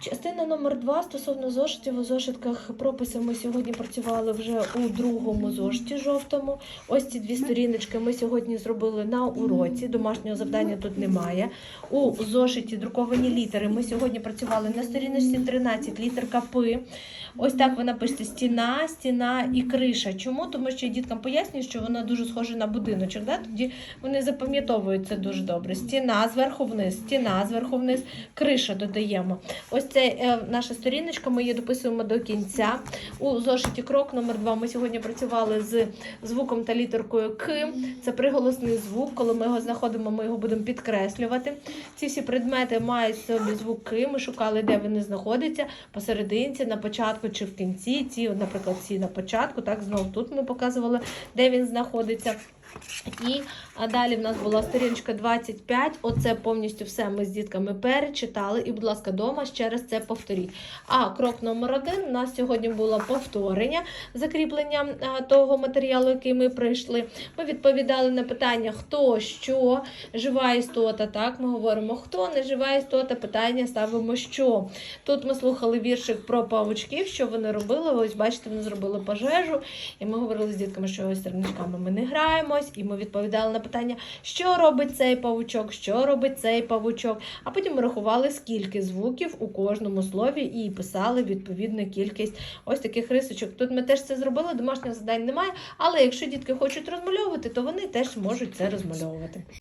Частина номер два стосовно зошитів. У зошитках прописи ми сьогодні працювали вже у другому зошиті жовтому. Ось ці дві сторіночки ми сьогодні зробили на уроці. Домашнього завдання тут немає. У зошиті друковані літери. Ми сьогодні працювали на сторіночці 13, літерка П. Ось так вона пишеться стіна, стіна і криша. Чому? Тому що я діткам пояснюю, що вона дуже схожа на будиночок. Да? Тоді вони запам'ятовують це дуже добре. Стіна зверху вниз, стіна зверху вниз, криша додаємо. Ось це е, наша сторіночка, ми її дописуємо до кінця. У зошиті крок номер 2 ми сьогодні працювали з звуком та літеркою К. Це приголосний звук. Коли ми його знаходимо, ми його будемо підкреслювати. Ці всі предмети мають собі звук К. Ми шукали, де вони знаходяться, посерединці, на початку чи в кінці. Ці, наприклад, ці на початку. Так, знову тут ми показували, де він знаходиться. І далі в нас була сторіночка 25. Оце повністю все ми з дітками перечитали. І, будь ласка, дома ще раз це повторіть. А крок номер один у нас сьогодні було повторення закріплення того матеріалу, який ми пройшли. Ми відповідали на питання, хто, що, жива істота. Так, ми говоримо, хто не жива істота, питання ставимо що. Тут ми слухали віршик про павучків, що вони робили. Ось бачите, вони зробили пожежу. І ми говорили з дітками, що ось терничками ми не граємось, і ми відповідали на питання, що робить цей павучок, що робить цей павучок. А потім ми рахували, скільки звуків у кожному слові і писали відповідну кількість ось таких рисочок. Тут ми теж це зробили, домашніх завдань немає. Але якщо дітки хочуть розмальовувати, то вони теж можуть це розмальовувати.